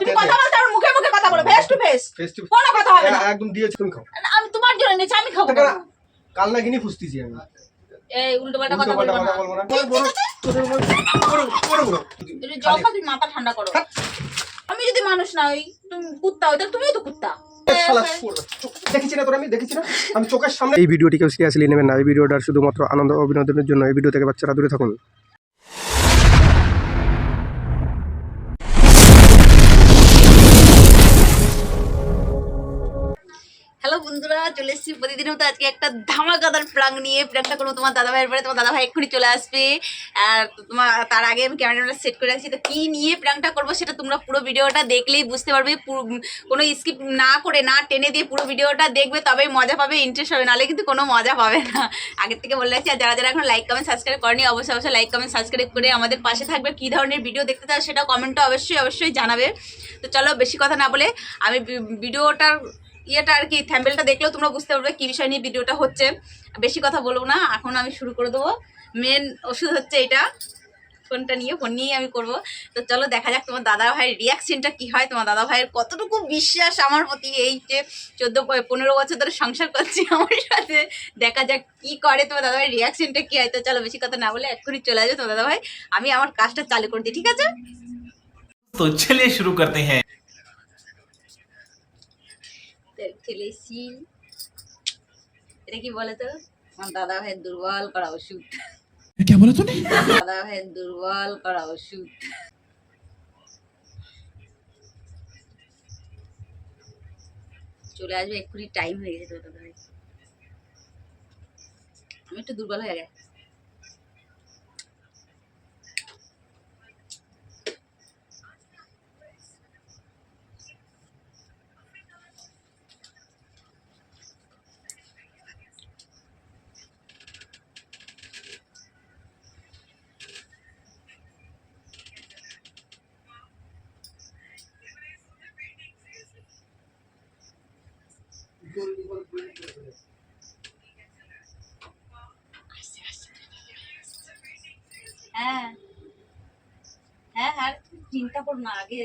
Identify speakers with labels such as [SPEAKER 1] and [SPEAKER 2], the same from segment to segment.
[SPEAKER 1] তুমি কথা বলতে আমার মুখে মুখে কথা বলো ফেস টু ফেস
[SPEAKER 2] ফেস
[SPEAKER 1] কোনো কথা হবে না।
[SPEAKER 2] একদম দিয়েছি তুমি খাও।
[SPEAKER 1] আমি তোমার জন্য নিয়েছি আমি খাব
[SPEAKER 2] টাকা
[SPEAKER 1] না।
[SPEAKER 2] কাল নাগিনি আমি।
[SPEAKER 1] এই উল্টো পাল্টা কথা বলব না। তুমি মাথা ঠান্ডা করো। আমি যদি মানুষ না হই তুমি কুত্তা হই তাহলে তুমিও তো কুত্তা।
[SPEAKER 2] দেখেছি না তোর আমি? দেখেছি না? আমি চোখের সামনে এই ভিডিওটি কেউ সিরিয়াসলি নেবেন না। এই ভিডিওটা শুধুমাত্র আনন্দ ও বিনোদনের জন্য এই ভিডিও থেকে বাচ্চারা দূরে থাকুন।
[SPEAKER 1] চলে এসেছি। প্রতিদিনের মতো আজকে একটা ধামাকাদার প্রাং নিয়ে প্রাংটা করব তোমার দাদা ভাইয়ের পরে তোমার দাদা ভাই এক্ষুনি চলে আসবে। আর তোমার তার আগে আমি ক্যামেরাটা সেট করে রাখছি। তো কী নিয়ে প্রাংটা করব সেটা তোমরা পুরো ভিডিওটা দেখলেই বুঝতে পারবে। কোনো স্কিপ না করে, না টেনে দিয়ে পুরো ভিডিওটা দেখবে, তবেই মজা পাবে ইন্টারেস্ট হবে। নাহলে কিন্তু কোনো মজা পাবে না। আগের থেকে বলে রাখছি, আর যারা যারা এখন লাইক কমেন্ট সাবস্ক্রাইব করেনি, অবশ্যই অবশ্যই লাইক কমেন্ট সাবস্ক্রাইব করে আমাদের পাশে থাকবে। কী ধরনের ভিডিও দেখতে চাও সেটা কমেন্টে অবশ্যই অবশ্যই জানাবে। তো চলো, বেশি কথা না বলে, আমি ভিডিওটার ইয়েটা আর কি থ্যাম্বেলটা দেখলেও তোমরা বুঝতে পারবে কী বিষয় নিয়ে ভিডিওটা হচ্ছে। বেশি কথা বলব না, এখন আমি শুরু করে দেবো। মেন ওষুধ হচ্ছে এটা। ফোনটা নিয়ে, ফোন নিয়েই আমি করব। তো চলো দেখা যাক তোমার দাদা ভাইয়ের রিয়াকশনটা কী হয়। তোমার দাদা ভাইয়ের কতটুকু বিশ্বাস আমার প্রতি এই যে চোদ্দ, পনেরো বছর ধরে সংসার করছি আমার সাথে। দেখা যাক কি করে তোমার দাদা ভাইয়ের রিয়াকশনটা কী হয়। তো চলো বেশি কথা না বলে এক্ষুনি চলে আসবে তোমার দাদা ভাই। আমি আমার কাজটা চালু করে দিই, ঠিক আছে?
[SPEAKER 3] তো চলে শুরু করতে
[SPEAKER 1] হ্যাঁ। চলে এসছি এটা কি বলে তো? দাদা ভাইয়ের দুর্বল করা ওষুধ।
[SPEAKER 3] কে
[SPEAKER 1] দাদা ভাইয়ের দুর্বল করা ওষুধ। চলে আসবে এক্ষুনি টাইম হয়ে গেছে তো দাদা ভাই আমি একটু দুর্বল হয়ে গেছে। চিন্তা করো না, আগে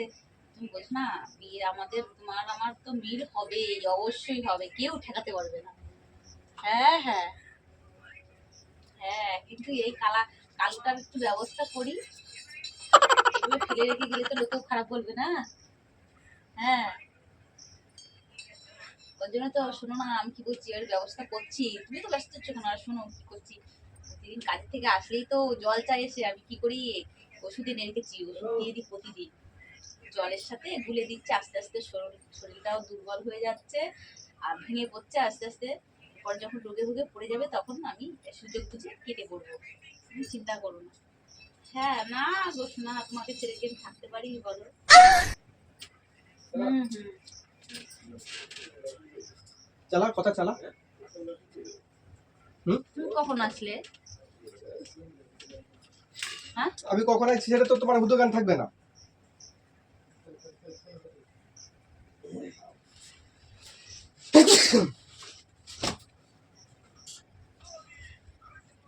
[SPEAKER 1] তুমি বোঝো না বিয়ে আমাদের, তোমার, আমার তো মিল হবে অবশ্যই হবে, কেউ ঠেকাতে পারবে না। হ্যাঁ হ্যাঁ। হ্যাঁ কিন্তু এই কালা, কালুটার একটু ব্যবস্থা করি। ফেলে রেখে গেলে তো লোকেও খারাপ বলবে না। হ্যাঁ। ওর জন্য তো, শোনো না, আমি কি করছি এর ব্যবস্থা করছি। তুমি তো ব্যস্ত হচ্ছ কেন? আর শোনো, কি করছি? প্রতিদিন কাজ থেকে আসলেই তো জল চাই এসে, আমি কি করি? ওষুধ এনে রেখেছি ওষুধ দিয়ে দিই প্রতিদিন। জলের সাথে গুলে দিচ্ছে আস্তে আস্তে শরীর শরীরটাও দুর্বল হয়ে যাচ্ছে আর ভেঙে পড়ছে আস্তে আস্তে। পরে যখন রোগে ভুগে পড়ে যাবে তখন আমি সুযোগ বুঝে কেটে পড়ব। তুমি চিন্তা করো না। হ্যাঁ না গো না তোমাকে ছেড়ে কি আমি থাকতে পারি বলো? হুম হুম।
[SPEAKER 2] চালা কথা চালা।
[SPEAKER 1] তুমি কখন আসলে? হ্যাঁ?
[SPEAKER 2] আমি কখন আসছি সেটা তো তোমার হুদো গান থাকবে না।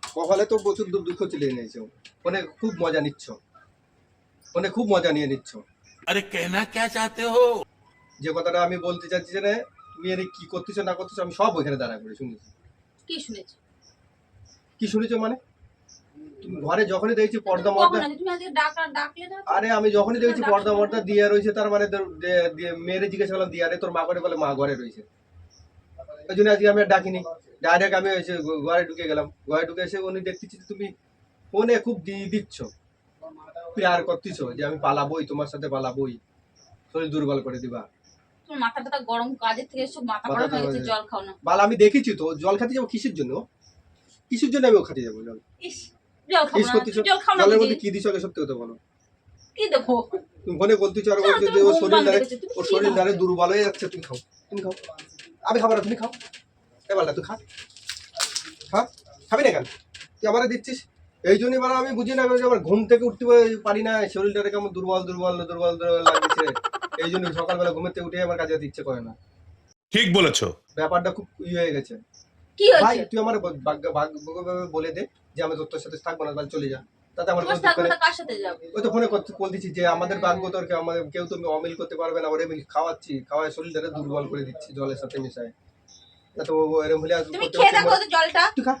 [SPEAKER 2] কপালে তো প্রচুর দুঃখ দুঃখ চলে নিয়েছ মানে খুব মজা নিচ্ছ। মানে খুব মজা নিয়ে নিচ্ছ।
[SPEAKER 3] আরে কেনা কে চাতে হো?
[SPEAKER 2] যে কথাটা আমি বলতে চাচ্ছি যে তুমি এর কি করতেছ না করতেছ আমি সব ওইখানে দাঁড়া করে শুনেছি।
[SPEAKER 1] কি শুনেছ?
[SPEAKER 2] কি শুনেছ মানে? ঘরে যখনই দেখছি পর্দা মর্দা? আরে আমি যখনই দেখছি পর্দা মর্দা দিয়ে রয়েছে তার মানে মেয়েরে জিজ্ঞেস করলাম দিয়ে আরে তোর মা করে বলে মা ঘরে রয়েছে। ওই জন্য আজকে আমি আর ডাকিনি। ডাইরেক্ট আমি এসে ঘরে ঢুকে গেলাম। ঘরে ঢুকে এসে উনি দেখতেছি তুমি ফোনে খুব দিচ্ছ। প্যার করতেছ যে আমি পালাবই তোমার সাথে পালাবই। শরীর দুর্বল করে দিবা।
[SPEAKER 1] তোমার গরম কাজের থেকে এসব মাথা
[SPEAKER 2] মাথা
[SPEAKER 1] গরম হয়ে গেছে জল খাও না।
[SPEAKER 2] বাল আমি দেখেছি তো জল খেতে যাব কিসের জন্য? কিসের জন্য আমি ও খেতে যাব? জল
[SPEAKER 1] জল খাও না জল খাও না
[SPEAKER 2] জলের
[SPEAKER 1] বুঝি?
[SPEAKER 2] মধ্যে কি দিছো আগে সত্যি কথা বলো?
[SPEAKER 1] কি দেখো?
[SPEAKER 2] তুমি ফোনে বলতেছো আর বলছো যে ওর শরীর
[SPEAKER 1] বানিয়ে
[SPEAKER 2] দ্বারে
[SPEAKER 1] রেখেছো, তুমি
[SPEAKER 2] ওর শরীর দ্বারে দুর্বল হয়ে যাচ্ছে তুমি খাও তুমি খাও। আমি খাব না তুমি খাও। এবার তুই খা। খা। খাবি না কেন? তুই আমারে দিচ্ছিস? এই জন্যই বলো আমি বুঝি না যে আমার ঘুম থেকে উঠতে পারি না শরীরটা কেমন দুর্বল দুর্বল দুর্বল দুর্বল লাগছে। এই জন্য সকালবেলা ঘুমের থেকে উঠে আমার কাজে যেতে ইচ্ছে করে না।
[SPEAKER 4] ঠিক বলেছ।
[SPEAKER 2] ব্যাপারটা খুব ই হয়ে গেছে।
[SPEAKER 1] কি
[SPEAKER 2] ভাই
[SPEAKER 1] হয়েছে
[SPEAKER 2] তুই আমার বলে দে। যে আমি তোর সাথে থাকব না চলে যা। তাতে আমার ওই তো ফোনে যে আমাদের ভাগ্য তোর কেউ আমাদের কেউ তুমি অমিল করতে পারবে না ওরে মিল খাওয়াচ্ছি। শরীরটাকে দুর্বল করে দিচ্ছি জলের সাথে মিশায়। না। তো হলে
[SPEAKER 1] জলটা।
[SPEAKER 2] তুই খা।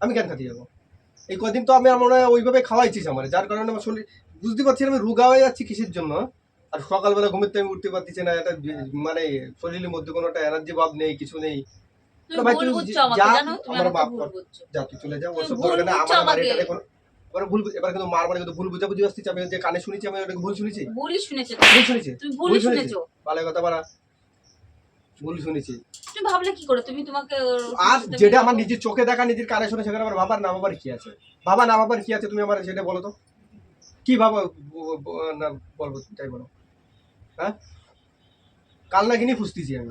[SPEAKER 2] আমি কেন খাতে যাব? এই কদিন তো আমি মনে হয় ওইভাবে খাওয়াইছিস আমার যার কারণে আমার শরীর বুঝতে পারছি আমি রোগা হয়ে যাচ্ছি কিসের জন্য? আর সকালবেলা ঘুমের থেকে উঠতে পারতেছি না এটা মানে শরীরের মধ্যে কোনো একটা এনার্জি ভাব নেই কিছু নেই।
[SPEAKER 1] তুমি ভুল বুঝছ আমাকে জানো? তুমি আমাকে ভুল বুঝছ।
[SPEAKER 2] যা তুই চলে যা ওসব দরকার নেই আমার আমার
[SPEAKER 1] আমাকে।
[SPEAKER 2] এটাতে এবার ভুল এবার কিন্তু মার মানে কিন্তু ভুল বুঝাবুঝি আসছে আমি যে কানে শুনেছি আমি ওটাকে ভুল শুনেছি।
[SPEAKER 1] ভুলই শুনেছো
[SPEAKER 2] ভুল শুনেছি।
[SPEAKER 1] তুমি
[SPEAKER 2] ভুল শুনেছো। ভালো কথা বাড়া ভুল শুনেছি।
[SPEAKER 1] তুমি ভাবলে কি করে? তুমি তোমাকে
[SPEAKER 2] আর যেটা আমার নিজের চোখে দেখা নিজের কানে শুনে সেখানে আমার বাবার না বাবার কি আছে? বাবা না বাবার কি আছে? তুমি আমার সেটা বলো তো। কি ভাবো? না বলব তাই বলো। হ্যাঁ? কাল নাগিনি ফুসতেছি আমি।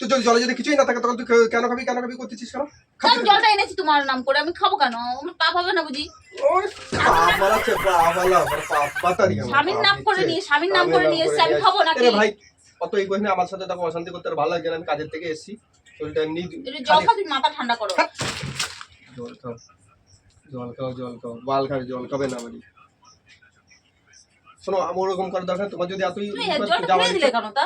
[SPEAKER 2] তুই যদি জলে যদি কিছুই না থাকে তখন তুই কেন খাবি? কেন খাবি? করতেছিস কেন?
[SPEAKER 1] আমি জলটা এনেছি তোমার নাম করে আমি খাব কেন? আমার পাপ হবে না বুঝি? স্বামীর নাম করে নিয়ে স্বামীর নাম করে নিয়ে এসছি আমি খাব
[SPEAKER 2] এরে ভাই অত এই বয়সে আমার সাথে তখন অশান্তি করতে ভালো লাগছে আমি কাজের থেকে এসেছি। শরীরটা এমনি
[SPEAKER 1] জল খাও তুমি মাথা ঠান্ডা করো।
[SPEAKER 2] জল খাও জল খাও জল খাও বাল খাবে জল খাবে না আমারই শোনো আমার ওরকম করার দরকার তোমার যদি এতই
[SPEAKER 1] জলটা দিলে কেন তা?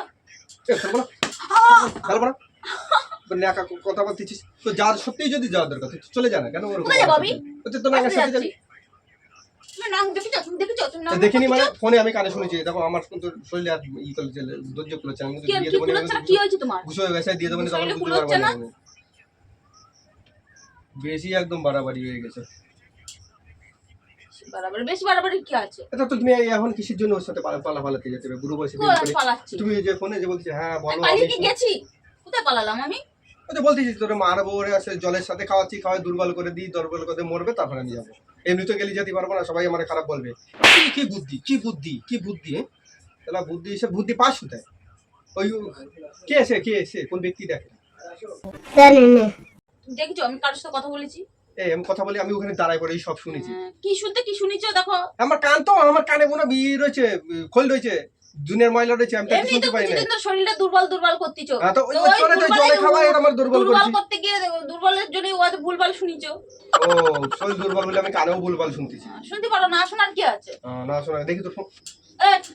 [SPEAKER 2] ন্যাকা কথা বলতেছিস। তো যার সত্যিই যদি যাওয়ার দরকার চলে যা না কেন ওরকম সাথে যাবি দেখিনি মানে? ফোনে আমি কানে শুনেছি। দেখো আমার কিন্তু শরীরে আর ই ধৈর্য খুলেছে আমি দিয়ে দেবো না,
[SPEAKER 1] কি হয়েছে তোমার?
[SPEAKER 2] ঘুষো দিয়ে দেবো না তখন বুঝতে পারব না
[SPEAKER 1] না?
[SPEAKER 2] বেশি একদম বাড়াবাড়ি হয়ে গেছে।
[SPEAKER 1] বাড়াবাড়ি বেশি বাড়াবাড়ি কি আছে?
[SPEAKER 2] এটা তো তুমি এই এখন কিসের জন্য ওর সাথে পালা পালা পালাতে যেতে হবে বুড়ো বয়সে তুমি যে ফোনে যে বলছি হ্যাঁ বলো
[SPEAKER 1] পালিয়ে কি গেছি? কোথায় পালালাম আমি?
[SPEAKER 2] ওই যে বলতেছিস তোরে মারবো ওরে আসে জলের সাথে খাওয়াচ্ছি খাওয়াই দুর্বল করে দিই দুর্বল করে মরবে তারপরে আমি যাব। এমনি তো গেলে যেতে পারব না সবাই আমার খারাপ বলবে। কি কি বুদ্ধি কি বুদ্ধি কি বুদ্ধি হ্যাঁ? তাহলে বুদ্ধি এসে বুদ্ধি পাস কোথায় ওই কে এসে কে এসে কোন ব্যক্তি দেখে
[SPEAKER 1] দেখেছ? আমি কারোর সাথে কথা বলেছি?
[SPEAKER 2] এই আমি কথা বলি আমি ওখানে দাঁড়াই পড়ে সব শুনেছি।
[SPEAKER 1] হ্যাঁ, কি শুনতে কি শুনেছো দেখো।
[SPEAKER 2] আমার কান তো আমার কানে কোনো বিয়ে রয়েছে খোল রয়েছে জুনিয়র ময়লা রয়েছে আমি তো কিছু
[SPEAKER 1] এমনি তো
[SPEAKER 2] শুনতে পাই না।
[SPEAKER 1] কিছুদিন তো শরীরটা দুর্বল দুর্বল করতেছো।
[SPEAKER 2] হ্যাঁ, তো ওই জলে তো জলে খাওয়াই আমার দুর্বল
[SPEAKER 1] দুর্বল করতে গিয়ে দুর্বলের জন্য ওদের ভুলভাল শুনিছো।
[SPEAKER 2] ও শরীর দুর্বল বলে আমি কানেও ভুলভাল শুনতেছি।
[SPEAKER 1] শুনতে পারো না শোনার কি আছে?
[SPEAKER 2] না শোনা দেখি তো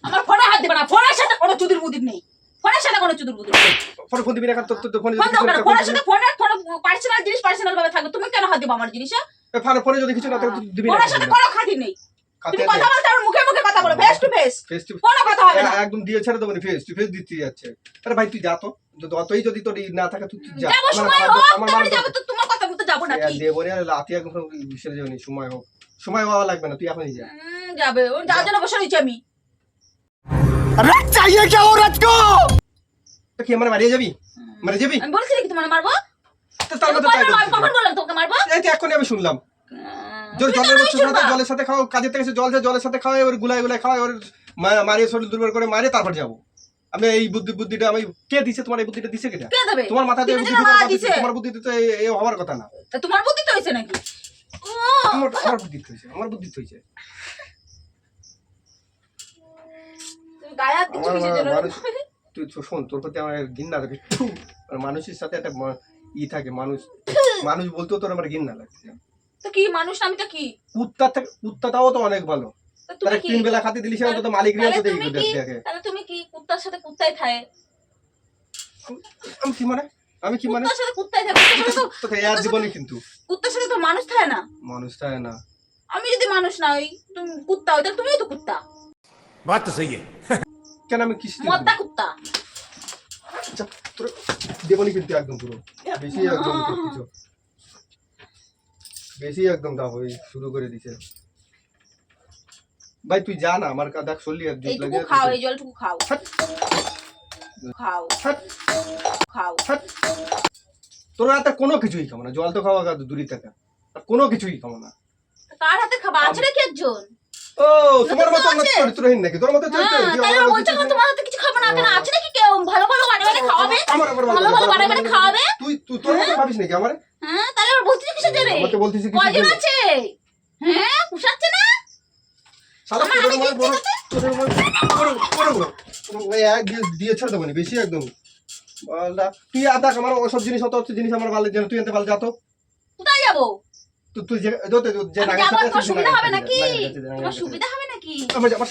[SPEAKER 1] আমার ফোনে হাত দিবে না ফোনের সাথে কোনো চুদির মুদির নেই। ফোনের সাথে কোনো চুদির মুদির
[SPEAKER 2] ফোন ফোন দিবি না তোর তোর ফোনে
[SPEAKER 1] ফোন দাও ফোনের সাথে ফোনের ফোন পার্সোনাল জিনিস পার্সোনাল ভাবে থাকবে। তুমি কেন হাত দিবে আমার জিনিসে?
[SPEAKER 2] ফোনে ফোনে যদি কিছু না থাকে তুই দিবি না
[SPEAKER 1] ফোনের সাথে কোনো খাতি নেই। তুমি কথা বলতে আমার মুখে মুখে কথা বলো। Face to face
[SPEAKER 2] face to
[SPEAKER 1] কোনো কথা হবে না।
[SPEAKER 2] একদম দিয়ে ছেড়ে দেবো ফেস টু ফেস দিতে যাচ্ছে। আরে ভাই তুই যা তো। যদি অতই যদি তোর না থাকে তুই তুই যা।
[SPEAKER 1] যাব
[SPEAKER 2] আমার
[SPEAKER 1] সময় হোক
[SPEAKER 2] আমার মার
[SPEAKER 1] যাব তো। তোমার কথা মতো যাব
[SPEAKER 2] এ,
[SPEAKER 1] নাকি?
[SPEAKER 2] দেবো না লাতি এখন বিসরে যাবনি সময় হোক। সময় হওয়া লাগবে না তুই এখনই যা।
[SPEAKER 1] যাবে। ও যার জন্য বসে রয়েছি আমি।
[SPEAKER 2] তো কি আমার মারিয়ে যাবি? মারিয়ে যাবি?
[SPEAKER 1] আমি বলছি নাকি তোমার মারবো?
[SPEAKER 2] তো তার মধ্যে তাই
[SPEAKER 1] কখন বললাম তোকে মারবো?
[SPEAKER 2] এই তো এখনই আমি শুনলাম। জলের সাথে
[SPEAKER 1] শুনবা।
[SPEAKER 2] জলের সাথে খাও কাজের থেকে জল জলের সাথে খাওয়াই ওর গুলাই গুলাই খাওয়াই ওর মারিয়ে শরীর দুর্বল করে মারিয়ে তারপর যাব। আমি এই বুদ্ধি বুদ্ধিটা আমি কে দিছে? তোমার এই বুদ্ধিটা দিছে কেটা? তোমার মাথা দিয়ে বুদ্ধি কথা তোমার তো এই- হওয়ার কথা না।
[SPEAKER 1] তোমার বুদ্ধি তো হয়েছে নাকি?
[SPEAKER 2] আমার আমার বুদ্ধি হয়েছে আমার বুদ্ধি হয়েছে।
[SPEAKER 1] তুমি গায়ে হাত
[SPEAKER 2] শোন তোর প্রতি আমার ঘৃণা মানে মানুষের সাথে একটা ই থাকে মানুষ। মানুষ বলতেও তোর আমার ঘৃণা লাগে।
[SPEAKER 1] তো কি মানুষ আমি কি?
[SPEAKER 2] কুত্তা থেকে তো অনেক ভালো।
[SPEAKER 1] তাহলে
[SPEAKER 2] তিন বেলা খাতে তো মালিক তো দেখে।
[SPEAKER 1] তাহলে তুমি কি কুত্তার সাথে কুত্তাই খায়
[SPEAKER 2] আমি কি মানে? আমি কি মানে?
[SPEAKER 1] কুত্তার সাথে কুত্তাই থাকে তো
[SPEAKER 2] আর জীবনে কিন্তু।
[SPEAKER 1] কুত্তার সাথে তো মানুষ থাকে না।
[SPEAKER 2] মানুষ থাকে না।
[SPEAKER 1] আমি যদি মানুষ না হই তুমি কুত্তা হই তাহলে তুমিও তো কুত্তা।
[SPEAKER 4] বাত তো সহি
[SPEAKER 2] কেন আমি কিস্তি
[SPEAKER 1] মদ্দা কুত্তা।
[SPEAKER 2] আচ্ছা, তোর দেবনি কিন্তু একদম পুরো। বেশি একদম করতেছ। বেশি একদম দাও ওই শুরু করে দিছে। ভাই তুই যা না আমার কাদা আর
[SPEAKER 1] এইটুকু
[SPEAKER 2] লাগে
[SPEAKER 1] খাও এই জলটুকু খাও।
[SPEAKER 2] ছাট,
[SPEAKER 1] খাও। খাও।
[SPEAKER 2] তোর হাতে কোনো কিছুই খাব না। জল তো খাওয়া দূরই থাকা আর কোনো কিছুই খাব না।
[SPEAKER 1] কার হাতে খাবা? আছে নাকি একজন?
[SPEAKER 2] ও তোমার মতো না
[SPEAKER 1] আছে?
[SPEAKER 2] চরিত্রহীন নাকি? তোর মতো
[SPEAKER 1] হ্যাঁ
[SPEAKER 2] চরিত্রহীন
[SPEAKER 1] তাহলে আবার বলছো তোমার হাতে কিছু খাব না কেন? আছে নাকি কেউ? ভালো ভালো খাওয়াবে?
[SPEAKER 2] আমার
[SPEAKER 1] ভালো ভালো খাওয়াবে।
[SPEAKER 2] তুই তুই তোর মতো ভাবিস নাকি আমার?
[SPEAKER 1] হ্যাঁ তাহলে আবার বলছিস কিসের জন্য
[SPEAKER 2] আমাকে বলতিস কিছু
[SPEAKER 1] কয়জন আছে? হ্যাঁ পুষাচ্ছে না?
[SPEAKER 2] সারা
[SPEAKER 1] আমার
[SPEAKER 2] মনে বড় এক দিয়ে ছেড়ে দেবো নি, বেশি একদম। তুই আদা আমার ওসব জিনিস অত অত জিনিস আমার ভালো তুই আনতে ভালো যা তো।
[SPEAKER 1] কোথায় যাব?
[SPEAKER 2] তো তুই যে আমার আমার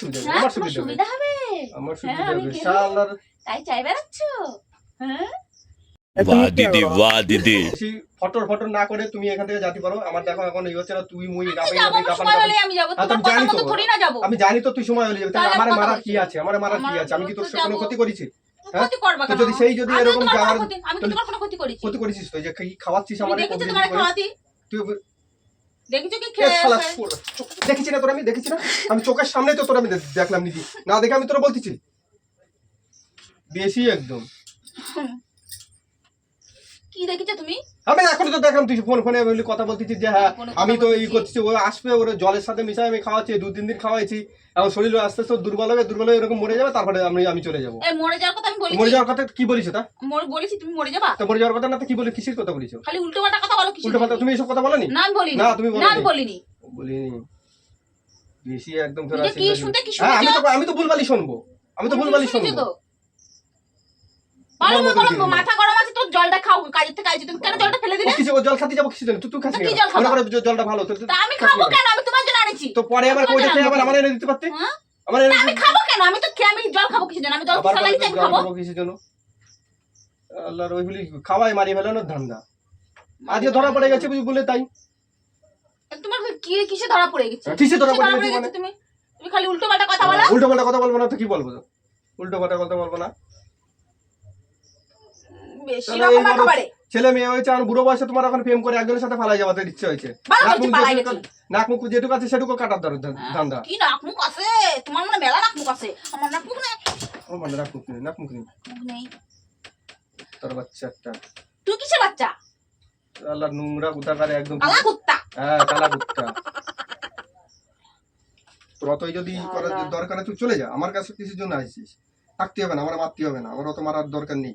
[SPEAKER 2] ফটর ফটর না করে তুমি এখান থেকে যেতে পারো। আমার দেখো এখন হচ্ছে না তুই মুই
[SPEAKER 1] আমি
[SPEAKER 2] জানি তো। তুই সময় হলে যাবে। আমার মারা কি আছে? আমার মারা কি আছে? আমি কি তোর কোনো ক্ষতি করেছি? হ্যাঁ? যদি সেই যদি এরকম যাওয়ার
[SPEAKER 1] ক্ষতি
[SPEAKER 2] করেছিস তো? যে খাওয়াচ্ছিস আমার তুই
[SPEAKER 1] দেখেছ
[SPEAKER 2] না তোর আমি দেখেছি না? আমি চোখের সামনে তো তোর আমি দেখলাম নিজে না দেখে আমি তোরা বলতেছি। বেশি একদম।
[SPEAKER 1] কি দেখেছ তুমি?
[SPEAKER 2] আমি এখন তো দেখলাম তুই ফোন ফোনে বলি কথা বলতেছিস যে হ্যাঁ আমি তো ই করছি ও আসবে ওর জলের সাথে মিশাই আমি খাওয়াচ্ছি দু তিন দিন খাওয়াইছি এখন শরীর আস্তে আস্তে দুর্বল হবে দুর্বল হয়ে এরকম মরে যাবে তারপরে আমি আমি চলে যাব।
[SPEAKER 1] মরে যাওয়ার কথা আমি
[SPEAKER 2] মরে যাওয়ার কথা কি বলিস তা?
[SPEAKER 1] মরে বলেছি তুমি মরে যাবা?
[SPEAKER 2] তো মরে যাওয়ার কথা না তো কি বলি কিসের কথা বলিস
[SPEAKER 1] খালি উল্টো পাল্টা কথা বলো কিছু
[SPEAKER 2] উল্টো পাল্টা তুমি এসব কথা বলনি
[SPEAKER 1] না? বলিনি।
[SPEAKER 2] না, তুমি বলোনি।
[SPEAKER 1] না বলিনি।
[SPEAKER 2] বলিনি। বেশি একদম। হ্যাঁ আমি তো আমি তো ভুলভালি শুনব। আমি তো ভুলভালি শুনব?
[SPEAKER 1] ভালো
[SPEAKER 2] মতো
[SPEAKER 1] মাথা গরম আছে তো জলটা খাও কাজের থেকে আইছো তুমি কেন জলটা ফেলে
[SPEAKER 2] ও
[SPEAKER 1] দিলে
[SPEAKER 2] কিছু জল খাতে যাব কিছু জন্য? তুই তুই খাস
[SPEAKER 1] কি
[SPEAKER 2] কেন?
[SPEAKER 1] জল খাবা?
[SPEAKER 2] করে যে জলটা ভালো তো
[SPEAKER 1] আমি খাব কেন? আমি তোমার জন্য আনেছি
[SPEAKER 2] তো পরে আবার
[SPEAKER 1] তোমার
[SPEAKER 2] কই আবার আমার এনে দিতে পারতে?
[SPEAKER 1] হ্যাঁ?
[SPEAKER 2] আমার এনে
[SPEAKER 1] আমি খাব কেন? আমি তো আমি জল খাব কিছু জন্য? আমি জল
[SPEAKER 2] আবার
[SPEAKER 1] খেলা লাগছে আমি
[SPEAKER 2] জল
[SPEAKER 1] খাব।
[SPEAKER 2] খাব জন্য? আল্লাহর ওইগুলি খাওয়াই মারি ফেলানোর ধান্দা। আজকে ধরা পড়ে গেছে বুঝি বলে তাই।
[SPEAKER 1] তোমার কি কিসে ধরা পড়ে গেছে?
[SPEAKER 2] কিসে ধরা পড়ে গেছে
[SPEAKER 1] গেছে
[SPEAKER 2] মানে?
[SPEAKER 1] তুমি? তুমি খালি উল্টো পাল্টা কথা বলো।
[SPEAKER 2] উল্টো পাল্টা কথা বলব না তো কি বলব? উল্টো পাল্টা কথা বলব না
[SPEAKER 1] বেশি
[SPEAKER 2] তাহলে
[SPEAKER 1] রকম
[SPEAKER 2] এই বড়
[SPEAKER 1] একেবারে
[SPEAKER 2] ছেলে মেয়ে হয়েছে আর বুড়ো বয়সে তোমার এখন প্রেম করে একজনের সাথে পালাই যাওয়াতে ইচ্ছে হয়েছে। নাক মুখ যেটুকু- আছে সেটুকু কাটার দর ধান্দা।
[SPEAKER 1] কি নাক মুখ আছে? তোমার মনে মেলা নাক মুখ আছে। আমার নাক মুখ নেই।
[SPEAKER 2] ও মানে নাক মুখ নেই নাক মুখ নেই।
[SPEAKER 1] নেই।
[SPEAKER 2] তোর বাচ্চা একটা।
[SPEAKER 1] তুই কিসের বাচ্চা?
[SPEAKER 2] আল্লাহ নোংরা কুতাকারে একদম
[SPEAKER 1] কালা কুত্তা।
[SPEAKER 2] হ্যাঁ কালা কুত্তা। তোর অতই যদি করার। দরকার তুই চলে যা। আমার কাছে কিসের জন্য আসছিস থাকতে হবে না আমার মারতে হবে না। আমার অত মারার দরকার নেই।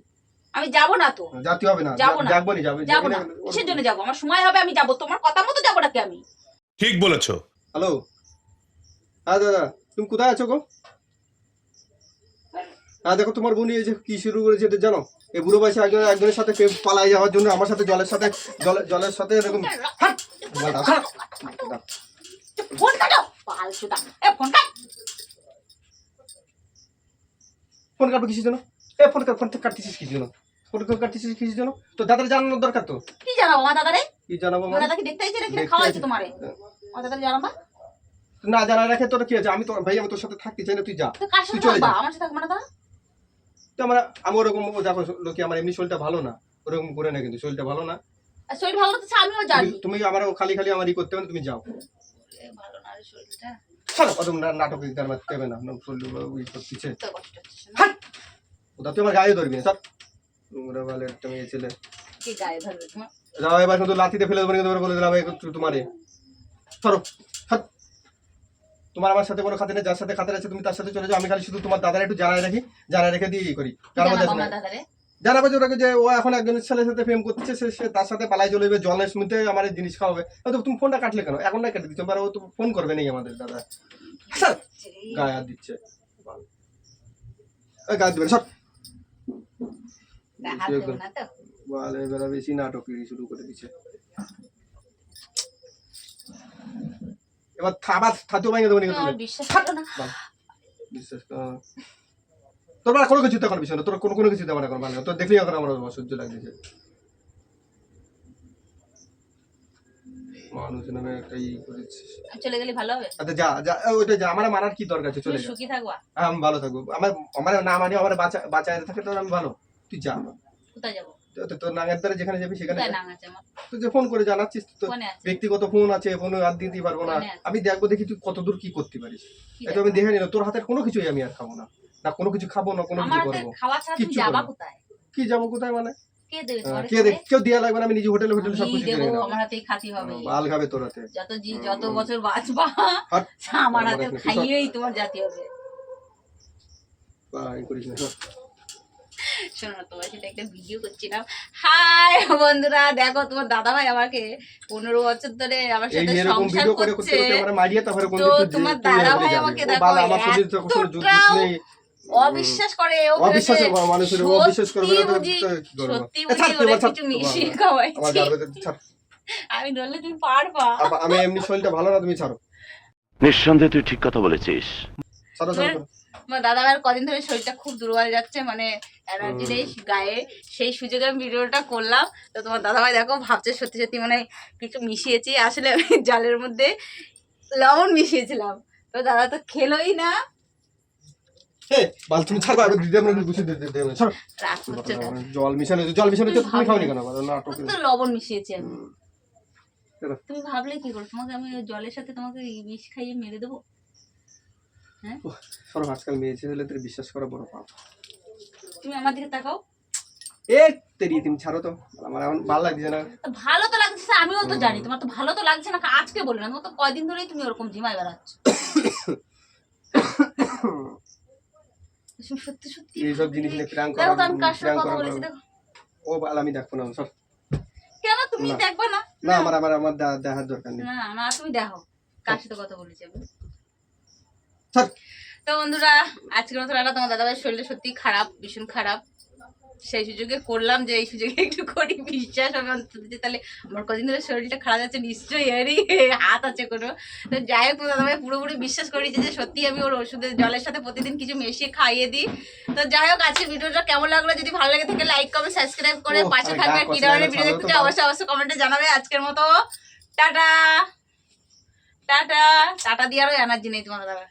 [SPEAKER 1] আমি যাব না তো।
[SPEAKER 2] জাতি হবে না।
[SPEAKER 1] যাব না।
[SPEAKER 2] দেখব নি যাবে।
[SPEAKER 1] যাব না। কিসের জন্য যাব? আমার সময় হবে আমি যাব। তোমার কথা মতো যাব নাকি আমি?
[SPEAKER 4] ঠিক বলেছ।
[SPEAKER 2] হ্যালো। হ্যাঁ দাদা তুমি কোথায় আছো গো? হ্যাঁ দেখো তোমার বোন এই যে কি শুরু করেছে এটা জানো? এই বুড়ো বয়সে একজন একজনের সাথে পালাই যাওয়ার জন্য আমার সাথে জলের সাথে জলে- জলের সাথে এরকম।
[SPEAKER 1] ফোন কাটো। পাল এ ফোন কাট।
[SPEAKER 2] ফোন কাটবো কিসের জন্য? এ ফোন কাট ফোন কাটতেছিস কিসের জন্য? জন্য তো দাদার জানানোর দরকার তো।
[SPEAKER 1] কি জানাব আমার দাদারে?
[SPEAKER 2] কি জানাব
[SPEAKER 1] আমার
[SPEAKER 2] মানে
[SPEAKER 1] দাদাকে দেখতে আইছে নাকি খাওয়াইছে। তোমারে। আমার দাদারে জানাবা?
[SPEAKER 2] না জানা রাখে তোর কি আছে? আমি তো ভাই আমি তোর সাথে থাকতে চাই না তুই যা। তুই
[SPEAKER 1] সাথে
[SPEAKER 2] চলে যা।
[SPEAKER 1] আমার সাথে থাকবা না দাদা
[SPEAKER 2] তো আমার আমি ওরকম দেখো লোকে আমার এমনি শরীরটা ভালো না। ওরকম করে না কিন্তু শরীরটা ভালো না।
[SPEAKER 1] শরীর ভালো তো আমিও জানি।
[SPEAKER 2] তুমি- আমার খালি খালি আমার ই করতে হবে তুমি যাও।
[SPEAKER 1] ভালো না রে শরীরটা।
[SPEAKER 2] নাটক গান মারতে হবে না। শরীর করতেছে! ওটা তুই আমার গায়ে ধরবি না স্যার নোংরা বালে একটা মেয়ে ছেলে। যাও এবার কিন্তু লাঠিতে ফেলে দেবো কিন্তু বলে দিলাম একটু তোমারে সরো! তোমার আমার সাথে কোনো খাতির নেই যার সাথে খাতির আছে তুমি তার সাথে চলে যাও আমি খালি শুধু তোমার দাদার একটু জানাই রাখি জানাই রেখে দিয়ে করি। তার মধ্যে
[SPEAKER 1] জানাব
[SPEAKER 2] যে ওটাকে যে ও এখন একজনের ছেলের সাথে প্রেম করতেছে সে সে তার সাথে পালাই চলে যাবে জলের স্মিতে আমার এই জিনিস খাওয়াবে। তো তুমি ফোনটা কাটলে কেন? এখন না কেটে দিচ্ছ ও তো ফোন করবে নাকি আমাদের দাদা। স্যার গায়ে হাত দিচ্ছে। গায়ে
[SPEAKER 1] দিবে সব
[SPEAKER 2] বলে এবার বেশি নাটক শুরু করে এবার থাকতে ভাঙে দেবো নাকি
[SPEAKER 1] বিশ্বাস করো না।
[SPEAKER 2] বিশ্বাস কর। তোর কোনো কিছু দেখার বিষয় না তোর কোনো কোনো কিছু দেওয়া না কোনো ভালো না। তোর দেখলেই এখন আমার অসহ্য লাগতেছে মানুষ নামে একটা ই করেছিস।
[SPEAKER 1] আমি চলে গেলে ভালো হবে?
[SPEAKER 2] আচ্ছা যা যা ওইটা যা আমার মারার কি দরকার আছে? চলে যা।
[SPEAKER 1] সুখী থাকবা?
[SPEAKER 2] হ্যাঁ, আমি ভালো থাকব। আমার আমার না মানে আমার বাঁচা বাঁচায় থাকে তো আমি ভালো। তুই যা
[SPEAKER 1] কোথায় যাব?
[SPEAKER 2] তোর নাঙের দ্বারা যেখানে যাবি সেখানে তুই যে। ফোন করে জানাচ্ছিস তো ব্যক্তিগত ফোন আছে ফোনে হাত দিতে পারব না। আমি দেখব দেখি তুই কতদূর কি করতে পারিস। এটা আমি দেখে নিলাম। তোর হাতের কোনো কিছুই আমি আর খাব না। না কোনো কিছু খাব না কোনো কিছু করব।
[SPEAKER 1] কোথায়?
[SPEAKER 2] কি যাব কোথায় মানে?
[SPEAKER 1] কে
[SPEAKER 2] দেখ কেউ দেয়া লাগবে না আমি নিজে হোটেলে হোটেলে সব কিছু
[SPEAKER 1] দেবো আমার হাতেই খাতি হবে।
[SPEAKER 2] বাল খাবে তোর হাতে।
[SPEAKER 1] যত যত বছর বাঁচবা আমার হাতে খাইয়েই তোমার জাতি হবে।
[SPEAKER 2] করিস না।
[SPEAKER 1] শোনো তোমার সাথে একটা ভিডিও করছিলাম। হাই বন্ধুরা দেখো তোমার দাদা ভাই আমাকে পনেরো বছর ধরে আমার সাথে সংসার
[SPEAKER 2] ভিডিও করে করতে
[SPEAKER 1] করছে তো তোমার দাদা ভাই আমাকে দেখো অবিশ্বাস করে ও
[SPEAKER 2] মানুষের অবিশ্বাস
[SPEAKER 1] সত্যি কিছু মিশিয়ে
[SPEAKER 2] ছাড়।
[SPEAKER 1] আমি ধরলে তুমি পারবা।
[SPEAKER 2] আমি এমনি শরীরটা ভালো না তুমি ছাড়ো।
[SPEAKER 5] নিঃসন্দেহে তুই ঠিক কথা বলেছিস।
[SPEAKER 1] আমার দাদা ভাইয়ের কদিন ধরে শরীরটা খুব দুর্বল যাচ্ছে মানে এনার্জি নেই গায়ে। সেই সুযোগে আমি ভিডিওটা করলাম। তো তোমার দাদা ভাই দেখো ভাবছে সত্যি সত্যি মানে কিছু মিশিয়েছি। আসলে আমি জালের মধ্যে লবণ মিশিয়েছিলাম। তো দাদা তো খেলোই না।
[SPEAKER 2] বাল তুমি ছাড়বা এবার দিদি আমরা গুছিয়ে দিতে দেবে না ছাড়ো।
[SPEAKER 1] রাগ করছে না
[SPEAKER 2] জল মিশানো জল মিশানো তুমি খাওনি কেন? বলো
[SPEAKER 1] তো লবণ মিশিয়েছি আমি। তুমি ভাবলে কি করো? তোমাকে আমি জলের সাথে তোমাকে বিষ খাইয়ে মেরে দেবো? হ্যাঁ?
[SPEAKER 2] সরো আজকাল মেয়ে বিশ্বাস করা বড় পাপ।
[SPEAKER 1] তুমি আমার দিকে তাকাও।
[SPEAKER 2] এ তেরি তুমি ছাড়ো তো। আমার এখন ভালো লাগছে না।
[SPEAKER 1] ভালো তো লাগছে আমিও তো জানি। তোমার তো ভালো তো লাগছে না আজকে বলে না। তোমার তো কয়দিন ধরেই তুমি ওরকম ঝিমাই বেড়াচ্ছ সত্যি সত্যি
[SPEAKER 2] এইসব জিনিস নিয়ে প্র্যাঙ্ক
[SPEAKER 1] দেখো তো আমি কার সাথে কথা বলেছি দেখো।
[SPEAKER 2] ও বাল আমি দেখব না
[SPEAKER 1] কেন? তুমি দেখবে না।
[SPEAKER 2] না আমার আমার আমার দেখার দরকার নেই।
[SPEAKER 1] না না তুমি দেখো। কার সাথে কথা বলেছি আমি? তো বন্ধুরা আজকের মতো রান্না তোমার দাদাভাইয়ের শরীরটা সত্যি খারাপ ভীষণ খারাপ। সেই সুযোগে করলাম যে এই সুযোগে একটু করি বিশ্বাস হবে অন্তত যে তাহলে আমার কদিন ধরে শরীরটা খারাপ যাচ্ছে নিশ্চয়ই এরই হাত আছে কোনো। তো যাই হোক তোমার পুরোপুরি বিশ্বাস করেছে যে সত্যি আমি ওর ওষুধের জলের সাথে প্রতিদিন কিছু মিশিয়ে খাইয়ে দিই। তো যাই হোক আজকের ভিডিওটা কেমন লাগল? যদি ভালো লাগে থাকে লাইক কমেন্ট সাবস্ক্রাইব করে পাশে থাকবে। কি ধরনের ভিডিও দেখতে চাও অবশ্যই অবশ্যই কমেন্টে জানাবে। আজকের মতো টাটা। টাটা টাটা দিয়ে আরও এনার্জি নেই তোমার দাদা।